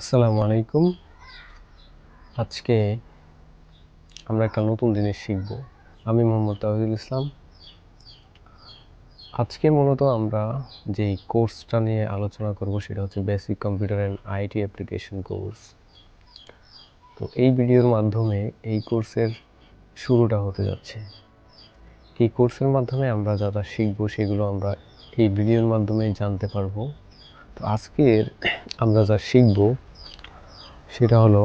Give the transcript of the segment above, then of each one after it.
আসসালামু আলাইকুম। আজকে আমরা একটা নতুন জিনিস শিখব। আমি মোহাম্মদ তাহিদুল ইসলাম। আজকে মূলত আমরা যে কোর্সটা নিয়ে আলোচনা করব সেটা হচ্ছে basic computer and IT application course. তো এই ভিডিওর মাধ্যমে এই কোর্সের শুরুটা হতে যাচ্ছে। এই কোর্সের মাধ্যমে আমরা যা যা শিখব সেগুলো আমরা এই ভিডিওর মাধ্যমে জানতে পারব। তো আজকের আমরা যা শিখব সেটা হলো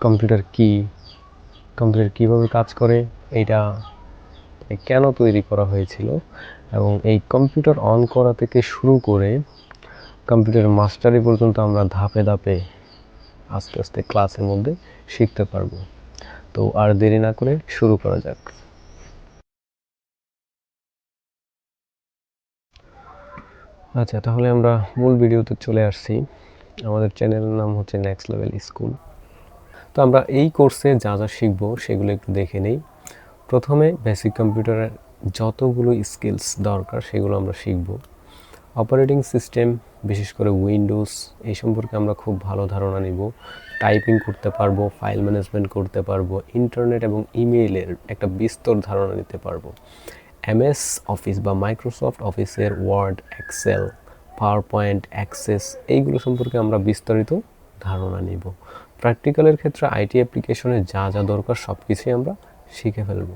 কম্পিউটার কি, কম্পিউটার কীভাবে কাজ করে এটা কেন তৈরি করা হয়েছিল এবং এই কম্পিউটার অন করা থেকে শুরু করে কম্পিউটার মাস্টারি পর্যন্ত আমরা ধাপে ধাপে আস্তে আস্তে ক্লাসের মধ্যে শিখতে পারব। তো আর দেরি না করে শুরু করা যাক। আচ্ছা তাহলে আমরা মূল ভিডিওতে চলে আসছি। আমাদের চ্যানেলের নাম হচ্ছে নেক্সট লেভেল স্কুল তো আমরা এই কোর্সে যা যা শিখব সেগুলো একটু দেখে নেই। প্রথমে বেসিক কম্পিউটারের যতগুলো স্কিলস দরকার সেগুলো আমরা শিখব। অপারেটিং সিস্টেম বিশেষ করে উইন্ডোজ এই সম্পর্কে আমরা খুব ভালো ধারণা নিব। টাইপিং করতে পারব ফাইল ম্যানেজমেন্ট করতে পারব ইন্টারনেট এবং ইমেইলের একটা বিস্তর ধারণা নিতে পারব। এমএস অফিস বা মাইক্রোসফট অফিসের word Excel power point, access এইগুলো সম্পর্কে আমরা বিস্তারিত ধারণা নিব। প্র্যাকটিক্যালের ক্ষেত্রে আইটি অ্যাপ্লিকেশনে যা যা দরকার সব কিছুই আমরা শিখে ফেলব।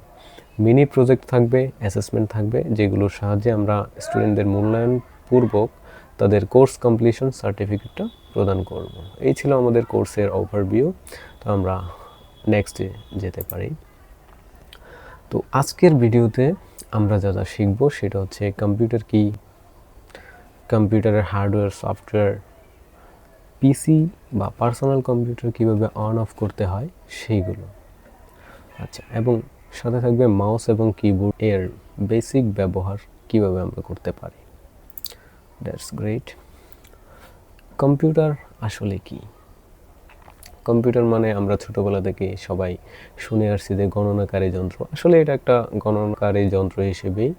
মিনি প্রজেক্ট থাকবে, অ্যাসেসমেন্ট থাকবে, যেগুলোর সাহায্যে আমরা স্টুডেন্টদের মূল্যায়ন পূর্বক তাদের কোর্স কমপ্লিশন সার্টিফিকেটটা প্রদান করব। এই ছিল আমাদের কোর্সের ওভারভিউ তো আমরা নেক্সটে যেতে পারি। তো আজকের ভিডিওতে আমরা যা যা শিখব সেটা হচ্ছে কম্পিউটার কি কম্পিউটারের হার্ডওয়্যার, সফটওয়্যার, পিসি বা পার্সোনাল কম্পিউটার কীভাবে অন, অফ করতে হয়, সেইগুলো। আচ্ছা এবং সাথে থাকবে মাউস এবং কিবোর্ড এর বেসিক ব্যবহার কীভাবে আমরা করতে পারি। That's great. কম্পিউটার আসলে কি? কম্পিউটার মানে আমরা ছোটোবেলা থেকে সবাই শুনে আসছি যে গণনাকারী যন্ত্র। আসলে এটা একটা গণনাকারী যন্ত্র হিসেবেই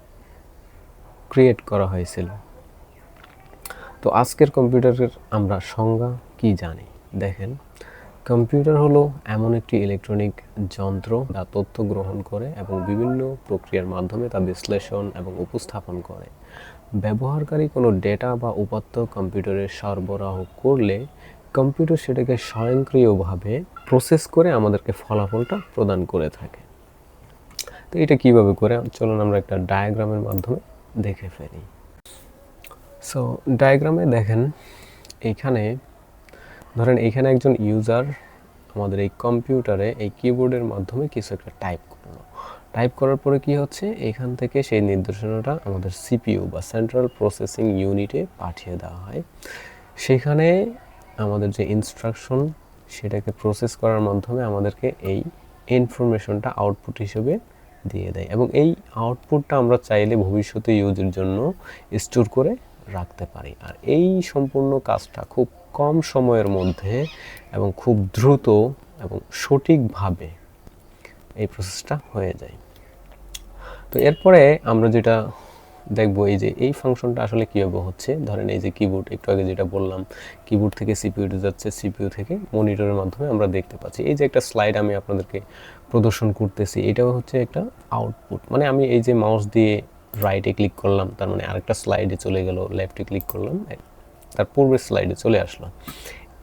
ক্রিয়েট করা হয়েছিল। তো আজকের কম্পিউটারের আমরা সংজ্ঞা কি জানি? দেখেন, কম্পিউটার হলো এমন একটি ইলেকট্রনিক যন্ত্র যা তথ্য গ্রহণ করে এবং বিভিন্ন প্রক্রিয়ার মাধ্যমে তা বিশ্লেষণ এবং উপস্থাপন করে। ব্যবহারকারী কোনো ডেটা বা উপাত্ত কম্পিউটারে সরবরাহ করলে কম্পিউটার সেটাকে স্বয়ংক্রিয়ভাবে প্রসেস করে আমাদেরকে ফলাফলটা প্রদান করে থাকে। তো এটা কীভাবে করে? চলুন আমরা একটা ডায়াগ্রামের মাধ্যমে দেখে ফেলি। সো ডায়াগ্রামে দেখেন, এইখানে, ধরেন এইখানে একজন ইউজার আমাদের এই কম্পিউটারে এই কিবোর্ডের মাধ্যমে কিছু একটা টাইপ করল। টাইপ করার পরে কি হচ্ছে? এখান থেকে সেই নির্দেশনাটা আমাদের সিপিইউ বা সেন্ট্রাল প্রসেসিং ইউনিটে পাঠিয়ে দেওয়া হয়। সেখানে আমাদের যে ইনস্ট্রাকশন সেটাকে প্রসেস করার মাধ্যমে আমাদেরকে এই ইনফরমেশনটা আউটপুট হিসেবে দিয়ে দেয়। এবং এই আউটপুটটা আমরা চাইলে ভবিষ্যতে ইউজের জন্য স্টোর করে রাখতে পারি। আর এই সম্পূর্ণ কাজটা খুব কম সময়ের মধ্যে এবং খুব দ্রুত এবং সঠিকভাবে এই প্রসেসটা হয়ে যায়। তো এরপরে আমরা যেটা দেখব, এই যে এই ফাংশনটা আসলে কীভাবে হচ্ছে? ধরেন এই যে কিবোর্ড একটু আগে যেটা বললাম কিবোর্ড থেকে সিপিইউতে যাচ্ছে সিপিইউ থেকে মনিটরের মাধ্যমে আমরা দেখতে পাচ্ছি। এই যে একটা স্লাইড আমি আপনাদেরকে প্রদর্শন করতেছি, এটাও হচ্ছে একটা আউটপুট মানে আমি এই যে মাউস দিয়ে রাইটে ক্লিক করলাম, তার মানে আরেকটা স্লাইডে চলে গেল লেফটে ক্লিক করলাম তার পূর্বের স্লাইডে চলে আসলো।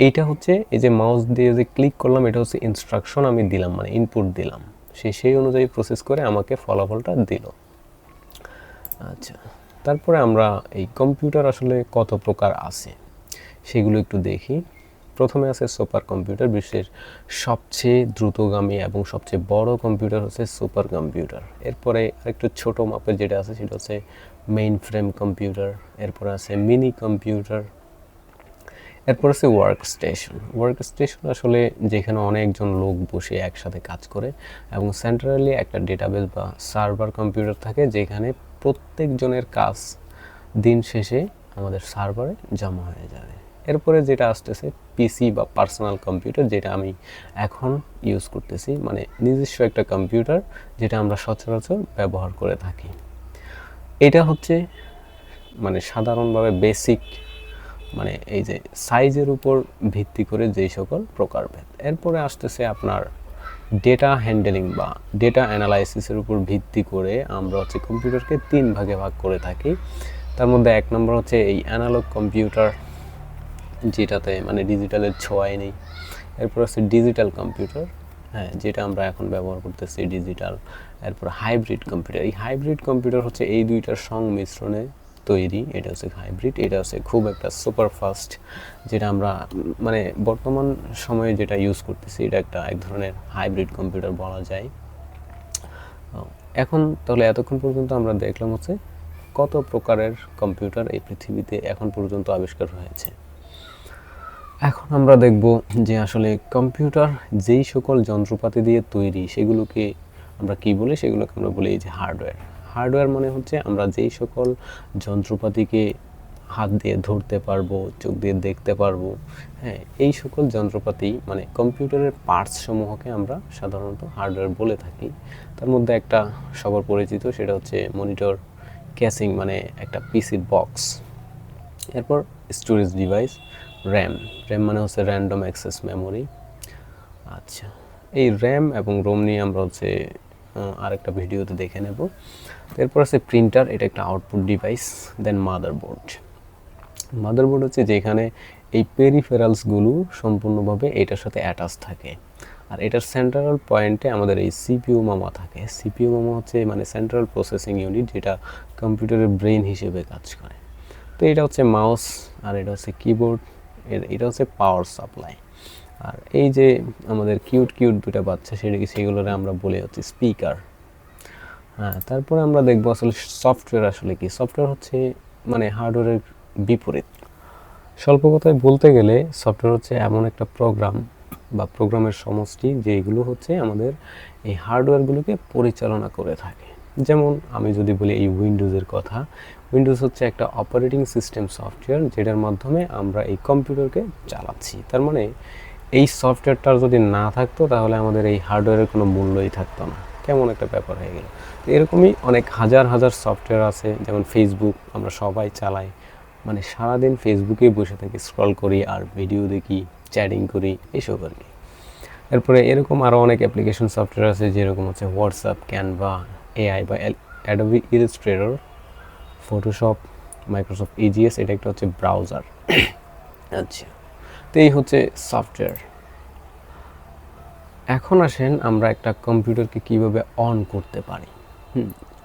এইটা হচ্ছে এই যে মাউস দিয়ে যে ক্লিক করলাম, এটা হচ্ছে ইনস্ট্রাকশন আমি দিলাম মানে ইনপুট দিলাম। সে সেই অনুযায়ী প্রসেস করে আমাকে ফলাফলটা দিল। আচ্ছা তারপরে আমরা এই কম্পিউটার আসলে কত প্রকার আছে, সেগুলো একটু দেখি। প্রথমে আছে সুপার কম্পিউটার, বিশ্বের সবচেয়ে দ্রুতগামী এবং সবচেয়ে বড় কম্পিউটার হচ্ছে সুপার কম্পিউটার। এরপরে আরেকটু ছোট মাপের যেটা আছে সেটা হচ্ছে মেইন ফ্রেম কম্পিউটার এরপরে আছে মিনি কম্পিউটার এরপর আছে ওয়ার্ক স্টেশন ওয়ার্ক স্টেশন আসলে যেখানে অনেকজন লোক বসে একসাথে কাজ করে এবং সেন্ট্রালি একটা ডেটাবেস বা সার্ভার কম্পিউটার থাকে যেখানে প্রত্যেকজনের কাজ দিন শেষে আমাদের সার্ভারে জমা হয়ে যাবে। এরপরে যেটা আসতেছে পিসি বা পার্সোনাল কম্পিউটার যেটা আমি এখন ইউজ করতেছি মানে নিজস্ব একটা কম্পিউটার যেটা আমরা সচরাচর ব্যবহার করে থাকি। এটা হচ্ছে মানে সাধারণভাবে বেসিক মানে এই যে সাইজের উপর ভিত্তি করে যেই সকল প্রকারভেদ এরপরে আসতেছে আপনার ডেটা হ্যান্ডেলিং বা ডেটা অ্যানালাইসিসের উপর ভিত্তি করে আমরা হচ্ছে কম্পিউটারকে তিন ভাগে ভাগ করে থাকি। তার মধ্যে এক নম্বর হচ্ছে এই অ্যানালগ কম্পিউটার যেটাতে মানে ডিজিটালের ছোঁয়াই নেই। এরপর হচ্ছে ডিজিটাল কম্পিউটার হ্যাঁ যেটা আমরা এখন ব্যবহার করতেছি ডিজিটাল। এরপর হাইব্রিড কম্পিউটার, এই হাইব্রিড কম্পিউটার হচ্ছে এই দুইটার সংমিশ্রণে তৈরি। এটা হচ্ছে হাইব্রিড, এটা হচ্ছে খুব একটা সুপার ফাস্ট, যেটা আমরা মানে বর্তমান সময়ে যেটা ইউজ করতেছি, এটা একটা এক ধরনের হাইব্রিড কম্পিউটার বলা যায়। এখন তাহলে এতক্ষণ পর্যন্ত আমরা দেখলাম হচ্ছে কত প্রকারের কম্পিউটার এই পৃথিবীতে এখন পর্যন্ত আবিষ্কার হয়েছে। এখন আমরা দেখব যে আসলে কম্পিউটার যেই সকল যন্ত্রপাতি দিয়ে তৈরি, সেগুলোকে আমরা কি বলি? সেগুলোকে আমরা বলি যে হার্ডওয়্যার। হার্ডওয়্যার মানে হচ্ছে আমরা যেই সকল যন্ত্রপাতিকে হাত দিয়ে ধরতে পারব, চোখ দিয়ে দেখতে পারব হ্যাঁ এই সকল যন্ত্রপাতি মানে কম্পিউটারের পার্টস সমূহকে আমরা সাধারণত হার্ডওয়্যার বলে থাকি। তার মধ্যে একটা সবার পরিচিত, সেটা হচ্ছে মনিটর ক্যাসিং মানে একটা পিসির বক্স এরপর স্টোরেজ ডিভাইস র্যাম র্যাম মানে হচ্ছে র্যান্ডম অ্যাক্সেস মেমোরি আচ্ছা। এই র্যাম এবং রোম নিয়ে আমরা হচ্ছে আরেকটা ভিডিওতে দেখে নেব। এরপর আছে প্রিন্টার এটা একটা output device then motherboard motherboard হচ্ছে যেখানে এই পেরিফেরালসগুলো সম্পূর্ণভাবে এটার সাথে অ্যাটাচ থাকে। আর এটার সেন্ট্রাল পয়েন্টে আমাদের এই সিপিইউ মামা থাকে। সিপিইউ মামা হচ্ছে মানে সেন্ট্রাল প্রসেসিং ইউনিট যেটা কম্পিউটারের ব্রেন হিসেবে কাজ করে। তো এটা হচ্ছে মাউস আর এটা হচ্ছে কিবোর্ড এটা হচ্ছে পাওয়ার সাপ্লাই আর এই যে আমাদের কিউট কিউট দুটা বাচ্চা সেটাকে সেগুলোর আমরা বলে হচ্ছে স্পিকার হ্যাঁ তারপরে আমরা দেখব আসলে সফটওয়্যার আসলে কি। সফটওয়্যার হচ্ছে মানে হার্ডওয়্যারের বিপরীত। স্বল্প কথায় বলতে গেলে সফটওয়্যার হচ্ছে এমন একটা প্রোগ্রাম বা প্রোগ্রামের সমষ্টি যেগুলো হচ্ছে আমাদের এই হার্ডওয়্যারগুলোকে পরিচালনা করে থাকে। যেমন আমি যদি বলি এই উইন্ডোজের কথা উইন্ডোজ হচ্ছে একটা অপারেটিং সিস্টেম সফটওয়্যার যেটার মাধ্যমে আমরা এই কম্পিউটারকে চালাচ্ছি। তার মানে এই সফটওয়্যারটা যদি না থাকতো তাহলে আমাদের এই হার্ডওয়্যারের কোনো মূল্যই থাকতো না। কেমন একটা ব্যাপার হয়ে গেল। তো এরকমই অনেক হাজার হাজার সফটওয়্যার আছে, যেমন ফেসবুক আমরা সবাই চালাই। মানে সারাদিন ফেসবুকে বসে থাকি স্ক্রল করি আর ভিডিও দেখি চ্যাটিং করি এসব আর কি। এরপরে এরকম আরও অনেক অ্যাপ্লিকেশন সফটওয়্যার আছে, যেরকম হচ্ছে হোয়াটসঅ্যাপ ক্যানভা এআই বা অ্যাডোবি ইলিস্ট্রেটর ফটোশপ মাইক্রোসফট এজিএস এটা একটা হচ্ছে ব্রাউজার আচ্ছা। তো এই হচ্ছে সফটওয়্যার এখন আসেন আমরা একটা কম্পিউটারকে কীভাবে অন করতে পারি।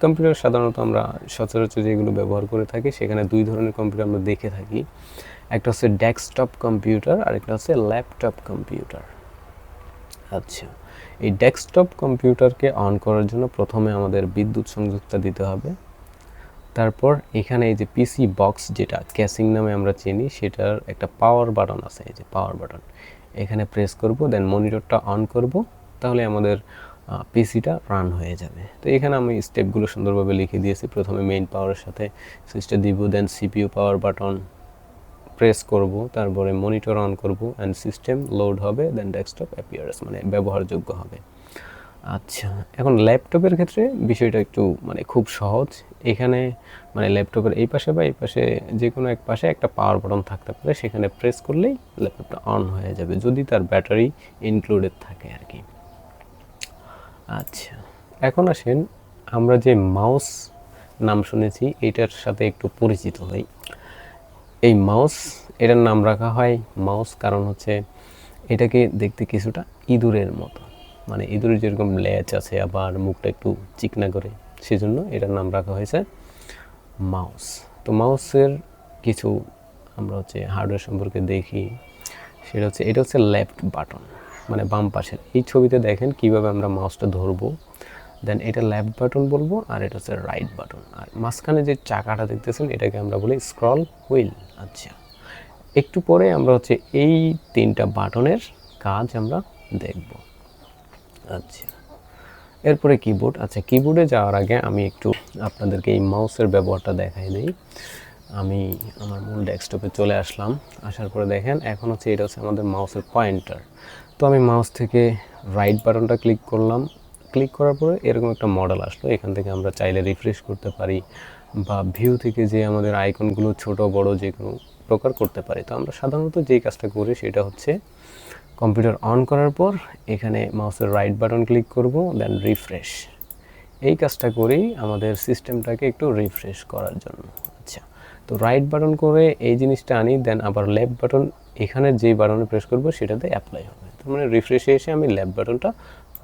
কম্পিউটার সাধারণত আমরা সচরাচর যেগুলো ব্যবহার করে থাকি সেখানে দুই ধরনের কম্পিউটার আমরা দেখে থাকি। একটা হচ্ছে ডেস্কটপ কম্পিউটার আর একটা হচ্ছে ল্যাপটপ কম্পিউটার আচ্ছা। এই ডেস্কটপ কম্পিউটারকে অন করার জন্য প্রথমে আমাদের বিদ্যুৎ সংযোগটা দিতে হবে। তারপর এখানে এই যে পিসি বক্স যেটা ক্যাসিং নামে আমরা চিনি, সেটার একটা পাওয়ার বাটন আছে, এই যে পাওয়ার বাটন এখানে প্রেস করব দেন মনিটরটা অন করব, তাহলে আমাদের পিসিটা রান হয়ে যাবে। তো এখানে আমি স্টেপগুলো সুন্দরভাবে লিখে দিয়েছি। প্রথমে মেইন পাওয়ারের সাথে সুইচটা দিব then CPU power button press করব, তারপরে মনিটর অন করব অ্যান্ড সিস্টেম লোড হবে দেন ডেস্কটপ অ্যাপিয়ারেন্স মানে ব্যবহারযোগ্য হবে। আচ্ছা এখন ল্যাপটপের ক্ষেত্রে বিষয়টা একটু মানে খুব সহজ। এখানে মানে ল্যাপটপের এই পাশে বা এই পাশে যে কোনো এক পাশে একটা পাওয়ার বাটন থাকতে পারে, সেখানে প্রেস করলেই ল্যাপটপটা অন হয়ে যাবে, যদি তার ব্যাটারি ইনক্লুডেড থাকে আর কি আচ্ছা এখন আসেন, আমরা যে মাউস নাম শুনেছি, এটার সাথে একটু পরিচিত হই। এই মাউস এটার নাম রাখা হয় মাউস কারণ হচ্ছে এটাকে দেখতে কিছুটা ইঁদুরের মতো। মানে ইঁদুরের যেরকম ল্যাচ আছে, আবার মুখটা একটু চিকনা করে, সেজন্য এটার নাম রাখা হয়েছে মাউস। তো মাউসের কিছু আমরা হচ্ছে হার্ডওয়্যার সম্পর্কে দেখি, সেটা হচ্ছে, এটা হচ্ছে লেফট বাটন মানে বাম পাশের। এই ছবিতে দেখেন কীভাবে আমরা মাউসটা ধরবো, দেন এটা লেফট বাটন বলব আর এটা হচ্ছে রাইট বাটন। আর মাঝখানে যে চাকাটা দেখতেছেন, এটাকে আমরা বলি স্ক্রল হুইল। আচ্ছা একটু পরে আমরা হচ্ছে এই তিনটা বাটনের কাজ আমরা দেখব। আচ্ছা। এরপরে কিবোর্ড আচ্ছা কিবোর্ডে যাওয়ার আগে আমি একটু আপনাদেরকে এই মাউসের ব্যবহারটা দেখাই দিই। আমি আমার মূল ডেস্কটপে চলে আসলাম। আসার পরে দেখেন, এখন হচ্ছে এটা হচ্ছে আমাদের মাউসের পয়েন্টার তো আমি মাউস থেকে রাইট বাটনটা ক্লিক করলাম। ক্লিক করার পরে এরকম একটা মডেল আসলো। এখান থেকে আমরা চাইলে রিফ্রেশ করতে পারি বা ভিউ থেকে যে আমাদের আইকনগুলো ছোট, বড় যে কোনো প্রকার করতে পারি। তো আমরা সাধারণত যেই কাজটা করি সেটা হচ্ছে কম্পিউটার অন করার পর এখানে মাউসের রাইট বাটন ক্লিক করব দেন রিফ্রেশ এই কাজটা করেই আমাদের সিস্টেমটাকে একটু রিফ্রেশ করার জন্য। আচ্ছা তো রাইট বাটন করে এই জিনিসটা আনি দেন আবার লেফট বাটন এখানে যেই বাটনে প্রেস করব সেটাতে অ্যাপ্লাই হবে। তার মানে রিফ্রেশে এসে আমি লেফট বাটনটা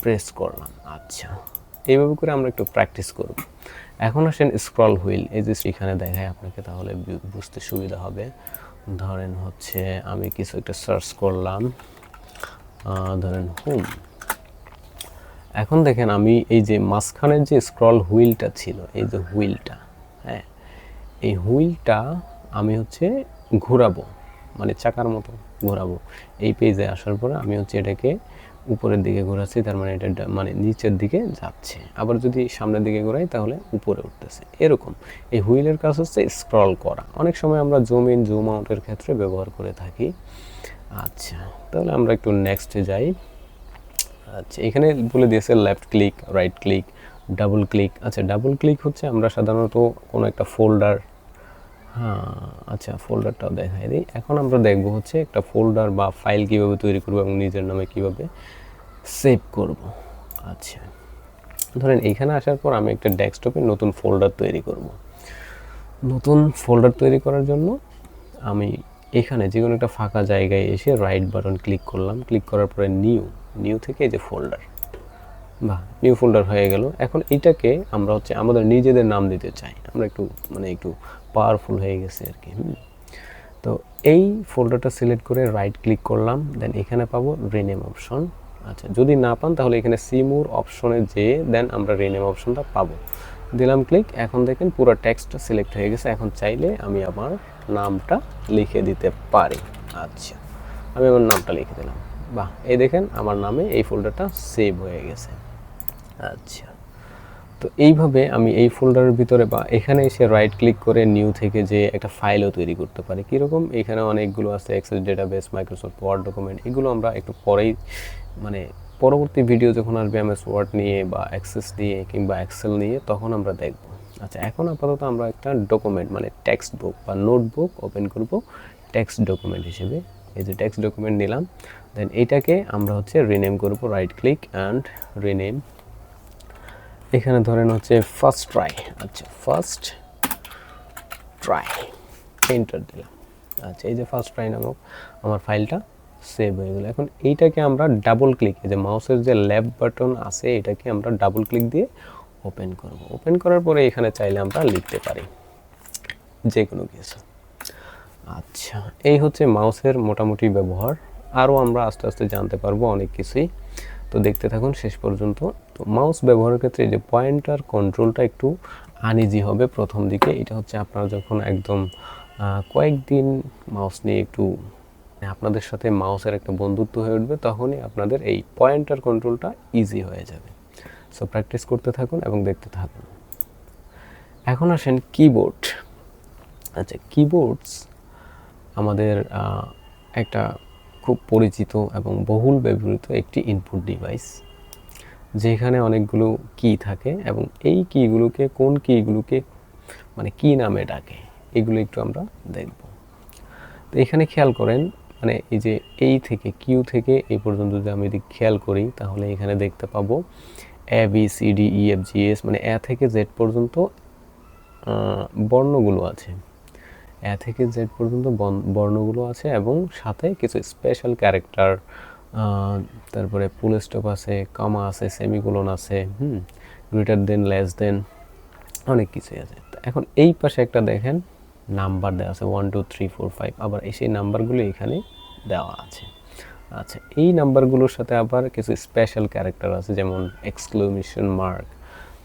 প্রেস করলাম। আচ্ছা এইভাবে করে আমরা একটু প্র্যাকটিস করব। এখন আসেন স্ক্রল হুইল এই যে এখানে দেখায় আপনাকে তাহলে বুঝতে সুবিধা হবে। ধরেন হচ্ছে আমি কিছু একটা সার্চ করলাম। ধরেন হোম এখন দেখেন আমি এই যে মাঝখানের যে স্ক্রল হুইলটা ছিল, এই যে হুইলটা হ্যাঁ এই হুইলটা আমি হচ্ছে ঘোরাবো মানে চাকার মতো ঘোরাবো। এই পেজে আসার পরে আমি হচ্ছে এটাকে উপরের দিকে ঘোরাচ্ছি, তার মানে এটা মানে নিচের দিকে যাচ্ছে। আবার যদি সামনের দিকে ঘোরাই, তাহলে উপরে উঠতেছে। এরকম। এই হুইলের কাজ হচ্ছে স্ক্রল করা। অনেক সময় আমরা জুম ইন জুম আউটের ক্ষেত্রে ব্যবহার করে থাকি। আচ্ছা। তাহলে আমরা একটু নেক্সটে যাই। আচ্ছা এখানে বলে দিয়েছে left click right click double click আচ্ছা ডাবল ক্লিক হচ্ছে আমরা সাধারণত কোনো একটা ফোল্ডার হ্যাঁ আচ্ছা ফোল্ডারটাও দেখাই দিই। এখন আমরা দেখব হচ্ছে একটা ফোল্ডার বা ফাইল কীভাবে তৈরি করব এবং নিজের নামে কীভাবে সেভ করব। আচ্ছা ধরেন এখানে আসার পর আমি একটা ডেস্কটপে নতুন ফোল্ডার তৈরি করব। নতুন ফোল্ডার তৈরি করার জন্য আমি এখানে যে কোনো একটা ফাঁকা জায়গায় এসে রাইট বাটন ক্লিক করলাম। ক্লিক করার পরে নিউ নিউ থেকে এই যে ফোল্ডার বাহ নিউ ফোল্ডার হয়ে গেল। এখন এটাকে আমরা হচ্ছে আমাদের নিজেদের নাম দিতে চাই। আমরা একটু মানে একটু পাওয়ারফুল হয়ে গেছে আর কি। তো এই ফোল্ডারটা সিলেক্ট করে রাইট ক্লিক করলাম। দেন এখানে পাবো রিনেম অপশন আচ্ছা যদি না পান তাহলে এখানে সিমুর অপশনে যেয়ে দেন আমরা রিনেম অপশনটা পাবো। দিলাম ক্লিক এখন দেখেন পুরো টেক্সটটা সিলেক্ট হয়ে গেছে। এখন চাইলে আমি আমার নামটা লিখে দিতে পারি। আচ্ছা আমি আমার নামটা লিখে দিলাম। বাহ, এই দেখেন আমার নামে এই ফোল্ডারটা সেভ হয়ে গেছে। আচ্ছা তো এইভাবে আমি এই ফোল্ডারের ভিতরে বা এখানে এসে রাইট ক্লিক করে নিউ থেকে যে একটা ফাইলও তৈরি করতে পারি। কীরকম? এখানে অনেকগুলো আছে Access database Microsoft Word document এগুলো আমরা একটু পরেই মানে পরবর্তী ভিডিও যখন আসবে এমএস ওয়ার্ড নিয়ে বা অ্যাক্সেস নিয়ে কিংবা এক্সেল নিয়ে, তখন আমরা দেখব। আচ্ছা এখন আপাতত আমরা একটা ডকুমেন্ট মানে টেক্সট বুক বা নোটবুক ওপেন করব টেক্সট ডকুমেন্ট হিসেবে। এই যে টেক্সট ডকুমেন্ট নিলাম দেন এইটাকে আমরা হচ্ছে রিনেম করব রাইট ক্লিক অ্যান্ড রিনেম এখানে ধরেন হচ্ছে ফার্স্ট ট্রাই আচ্ছা ফার্স্ট ট্রাই এন্টার দিলাম। আচ্ছা এই যে ফার্স্ট ট্রাই নামক আমার ফাইলটা সেভ হয়ে গেলো। এখন এইটাকে আমরা ডাবল ক্লিক এই যে মাউসের যে লেফট বাটন আছে, এটাকে আমরা ডাবল ক্লিক দিয়ে ওপেন করব। ওপেন করার পরে এখানে চাইলে আমরা লিখতে পারি। যে কোনো কিছু। আচ্ছা এই হচ্ছে মাউসের মোটামুটি ব্যবহার। আরও আমরা আস্তে আস্তে জানতে পারব অনেক কিছুই। তো দেখতে থাকুন শেষ পর্যন্ত। তো মাউস ব্যবহারের ক্ষেত্রে যে পয়েন্টার কন্ট্রোলটা একটু আনইজি হবে প্রথম দিকে। এটা হচ্ছে আপনারা যখন একদম কয়েকদিন মাউস নিয়ে একটু মানে আপনাদের সাথে মাউসের একটা বন্ধুত্ব হয়ে উঠবে, তখনই আপনাদের এই পয়েন্টার কন্ট্রোলটা ইজি হয়ে যাবে। সো প্র্যাকটিস করতে থাকুন এবং দেখতে থাকুন। এখন আসেন কিবোর্ড আচ্ছা কিবোর্ডস আমাদের একটা খুব পরিচিত এবং বহুল ব্যবহৃত একটি ইনপুট ডিভাইস যেখানে অনেকগুলো কি থাকে এবং এই কিগুলোকে কোন কিগুলোকে মানে কি নামে ডাকে, এগুলো একটু আমরা দেখব। তো এখানে খেয়াল করেন মানে এই যে এই থেকে কিউ থেকে এই পর্যন্ত যদি আমি যদি খেয়াল করি, তাহলে এখানে দেখতে পাবো A B C D E F G S মানে এ থেকে জেড পর্যন্ত বর্ণগুলো আছে। এ থেকে জেড পর্যন্ত বর্ণগুলো আছে এবং সাথে কিছু স্পেশাল ক্যারেক্টার তারপরে ফুল স্টপ আছে কমা আছে সেমিকোলন আছে, হুম গ্রেটার দেন লেস দেন অনেক কিছুই আছে। এখন এই পাশে একটা দেখেন নাম্বার দেওয়া আছে one two three four five আবার এই সেই নাম্বারগুলো এখানে দেওয়া আছে। আচ্ছা এই নাম্বারগুলোর সাথে আবার কিছু স্পেশাল ক্যারেক্টার আছে, যেমন এক্সক্লোমেশন মার্ক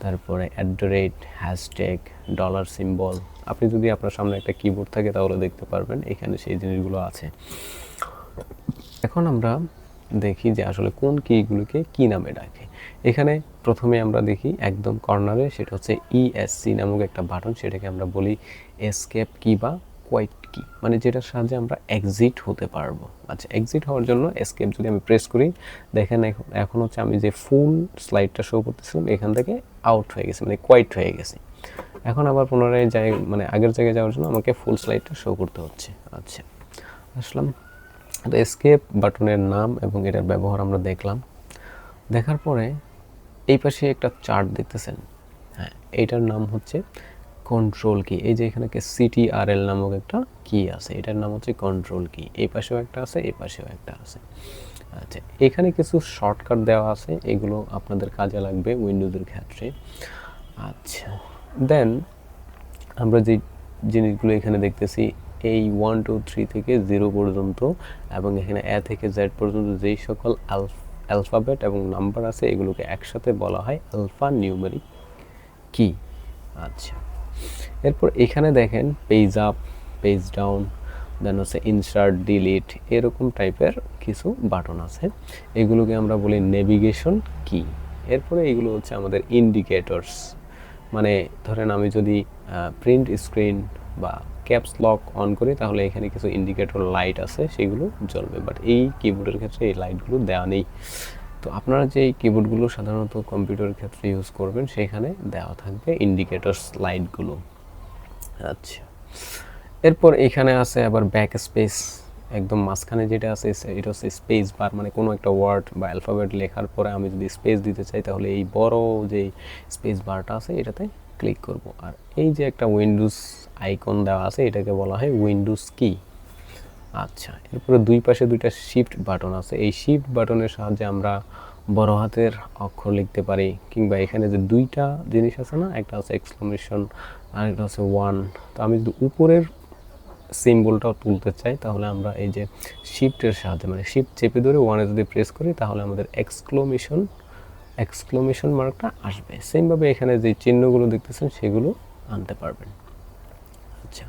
তারপরে at the rate hashtag dollar symbol আপনি যদি আপনার সামনে একটা কিবোর্ড থাকে তাহলে দেখতে পারবেন, এখানে সেই জিনিসগুলো আছে। এখন আমরা দেখি যে আসলে কোন কিগুলোকে কি নামে ডাকে। এখানে প্রথমে আমরা দেখি একদম কর্নারে, সেটা হচ্ছে ইএসসি নামক একটা বাটন সেটাকে আমরা বলি এসকেপ কি বা কোয়াইট কি? মানে যেটার সাহায্যে আমরা এক্সিট হতে পারব। আচ্ছা এক্সিট হওয়ার জন্য এসকেপ যদি আমি প্রেস করি, দেখেন এখন হচ্ছে আমি যে ফুল স্লাইডটা শো করতেছিলাম, এখান থেকে আউট হয়ে গেছে মানে কোয়াইট হয়ে গেছে। এখন আবার পুনরায় যাই মানে আগের জায়গায় যাওয়ার জন্য আমাকে ফুল স্লাইডটা শো করতে হচ্ছে। আচ্ছা আসলাম। তো এসকেপ বাটনের নাম এবং এটার ব্যবহার আমরা দেখলাম। দেখার পরে এই পাশে একটা চার্ট দেখতেছেন। হ্যাঁ এইটার নাম হচ্ছে কন্ট্রোল কি এই যে এখানে সিটিআরএল নামক একটা কি আছে। এটার নাম হচ্ছে কন্ট্রোল কি এই পাশেও একটা আছে, এই পাশেও একটা আছে। আচ্ছা এখানে কিছু শর্টকাট দেওয়া আছে। এগুলো আপনাদের কাজে লাগবে উইন্ডোজের ক্ষেত্রে। আচ্ছা দেন আমরা যে জিনিসগুলো এখানে দেখতেছি, এই ওয়ান টু থ্রি থেকে জিরো পর্যন্ত এবং এখানে এ থেকে জেড পর্যন্ত যেই সকল অ্যালফাবেট এবং নাম্বার আছে, এগুলোকে একসাথে বলা হয় আলফা নিউমেরিক কি আচ্ছা এরপর এখানে দেখেন page up page down then হচ্ছে ইনসার্ট ডিলিট এরকম টাইপের কিছু বাটন আছে। এগুলোকে আমরা বলি নেভিগেশন কি এরপরে এগুলো হচ্ছে আমাদের ইন্ডিকেটরস মানে ধরেন আমি যদি প্রিন্ট স্ক্রিন বা ক্যাপস লক অন করি, তাহলে এখানে কিছু ইন্ডিকেটর লাইট আছে, সেগুলো জ্বলবে। বাট এই কিবোর্ডের ক্ষেত্রে এই লাইটগুলো দেওয়া নেই। তো আপনারা যে কিবোর্ডগুলো সাধারণত কম্পিউটারের ক্ষেত্রে ইউজ করবেন, সেখানে দেওয়া থাকবে ইন্ডিকেটরস লাইটগুলো আচ্ছা। এরপর এখানে আছে আবার ব্যাক স্পেস একদম মাঝখানে যেটা আছে, এটা হচ্ছে স্পেস বার মানে কোনো একটা ওয়ার্ড বা অ্যালফাবেট লেখার পরে আমি যদি স্পেস দিতে চাই, তাহলে এই বড় যে স্পেস বারটা আছে, এটাতে ক্লিক করব। আর এই যে একটা উইন্ডোজ আইকন দেওয়া আছে, এটাকে বলা হয় উইন্ডোজ কি আচ্ছা এরপরে দুই পাশে দুইটা শিফট বাটন আছে। এই শিফট বাটনের সাহায্যে আমরা বড় হাতের অক্ষর লিখতে পারি, কিংবা এখানে যে দুইটা জিনিস আছে না, একটা আছে এক্সক্লামেশন আর একটা হচ্ছে ওয়ান তো আমি যদি উপরের সিম্বলটাও তুলতে চাই, তাহলে আমরা এই যে শিফটের সাহায্যে মানে শিফট চেপে ধরে ওয়ানে যদি প্রেস করি, তাহলে আমাদের এক্সক্লোমেশন এক্সক্লোমেশন মার্কটা আসবে। সেমভাবে এখানে যে চিহ্নগুলো দেখতেছেন, সেগুলো আনতে পারবেন। আচ্ছা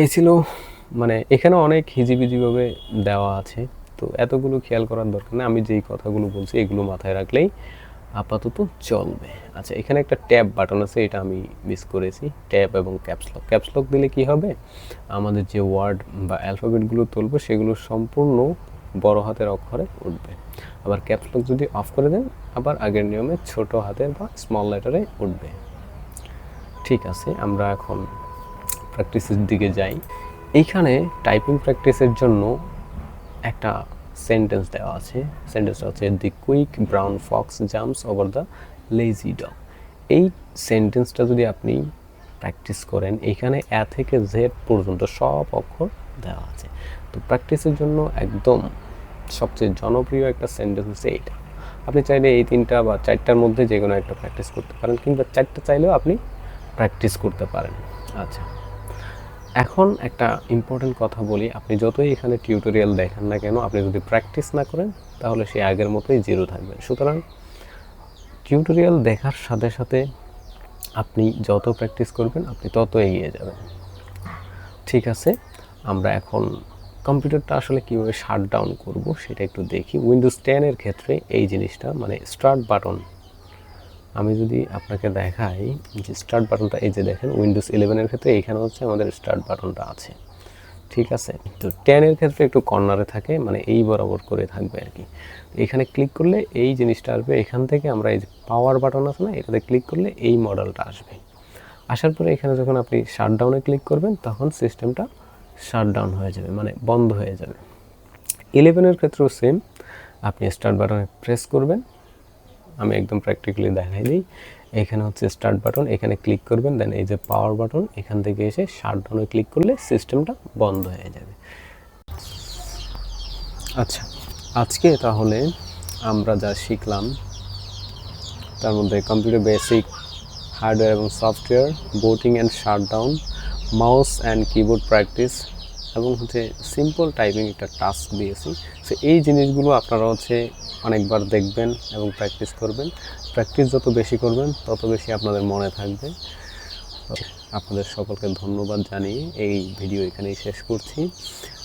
এই ছিল মানে এখানে অনেক হিজিবিজিভাবে দেওয়া আছে। তো এতগুলো খেয়াল করার দরকার নেই। আমি যেই কথাগুলো বলছি, এগুলো মাথায় রাখলেই আপাতত চলবে। আচ্ছা এখানে একটা ট্যাব বাটন আছে, এটা আমি মিস করেছি। ট্যাব এবং ক্যাপসলক ক্যাপসলক দিলে কি হবে? আমাদের যে ওয়ার্ড বা অ্যালফাবেটগুলো তুলবো, সেগুলো সম্পূর্ণ বড় হাতের অক্ষরে উঠবে। আবার ক্যাপসলক যদি অফ করে দেন, আবার আগের নিয়মে ছোট হাতের বা স্মল লেটারে উঠবে। ঠিক আছে, আমরা এখন প্র্যাকটিসের দিকে যাই। এইখানে টাইপিং প্র্যাকটিসের জন্য একটা সেন্টেন্স দেওয়া আছে। সেন্টেন্সটা হচ্ছে the quick brown fox jumps over the lazy dog এই সেন্টেন্সটা যদি আপনি প্র্যাকটিস করেন এখানে এ থেকে জেড পর্যন্ত সব অক্ষর দেওয়া আছে। তো প্র্যাকটিসের জন্য একদম সবচেয়ে জনপ্রিয় একটা সেন্টেন্স হচ্ছে এইটা। আপনি চাইলে এই তিনটা বা চারটার মধ্যে যে কোনো একটা প্র্যাকটিস করতে পারেন, কিংবা চারটা চাইলেও আপনি প্র্যাকটিস করতে পারেন। আচ্ছা। এখন একটা ইম্পর্টেন্ট কথা বলি, আপনি যতই এখানে টিউটোরিয়াল দেখেন না কেন, আপনি যদি প্র্যাকটিস না করেন, তাহলে সে আগের মতোই জিরো থাকবেন সুতরাং টিউটোরিয়াল দেখার সাথে সাথে আপনি যত প্র্যাকটিস করবেন, আপনি তত এগিয়ে যাবেন। ঠিক আছে? আমরা এখন কম্পিউটারটা আসলে কীভাবে শাট ডাউন করব, সেটা একটু দেখি। উইন্ডোজ টেনের ক্ষেত্রে এই জিনিসটা মানে স্টার্ট বাটন আমি যদি আপনাকে দেখাই যে স্টার্ট বাটনটা এই যে দেখেন উইন্ডোজ ইলেভেনের ক্ষেত্রে এইখানে হচ্ছে আমাদের স্টার্ট বাটনটা আছে। ঠিক আছে? তো টেনের ক্ষেত্রে একটু কর্নারে থাকে মানে এই বরাবর করে থাকবে আর কি। এখানে ক্লিক করলে এই জিনিসটা আসবে। এখান থেকে আমরা এই যে পাওয়ার বাটন আছে না, এটাতে ক্লিক করলে এই মডেলটা আসবে। আসার পরে এখানে যখন আপনি শাটডাউনে ক্লিক করবেন, তখন সিস্টেমটা শাটডাউন হয়ে যাবে মানে বন্ধ হয়ে যাবে। ইলেভেনের ক্ষেত্রেও সেম আপনি স্টার্ট বাটনে প্রেস করবেন। আমি একদম প্র্যাকটিক্যালি দেখাই দিই। এখানে হচ্ছে স্টার্ট বাটন এখানে ক্লিক করবেন দেন এই যে পাওয়ার বাটন এখান থেকে এসে শার্ট শাটডাউনে ক্লিক করলে সিস্টেমটা বন্ধ হয়ে যাবে। আচ্ছা আজকে তাহলে আমরা যা শিখলাম, তার মধ্যে কম্পিউটার বেসিক হার্ডওয়্যার এবং software booting and shutdown mouse and keyboard practice এবং হচ্ছে সিম্পল টাইপিং একটা টাস্ক দিয়েছি। সো এই জিনিসগুলো আপনারা হচ্ছে অনেকবার দেখবেন এবং প্র্যাকটিস করবেন। প্র্যাকটিস যত বেশি করবেন, তত বেশি আপনাদের মনে থাকবে। আপনাদের সকলকে ধন্যবাদ জানিয়ে এই ভিডিও এখানেই শেষ করছি।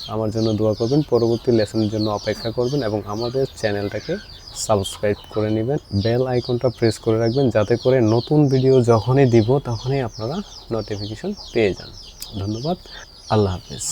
আমার জন্য দোয়া করবেন, পরবর্তী লেসনের জন্য অপেক্ষা করবেন এবং আমাদের চ্যানেলটাকে সাবস্ক্রাইব করে নেবেন। বেল আইকনটা প্রেস করে রাখবেন যাতে করে নতুন ভিডিও যখনই দিব তখনই আপনারা নোটিফিকেশন পেয়ে যান। ধন্যবাদ, আল্লাহ হাফিজ।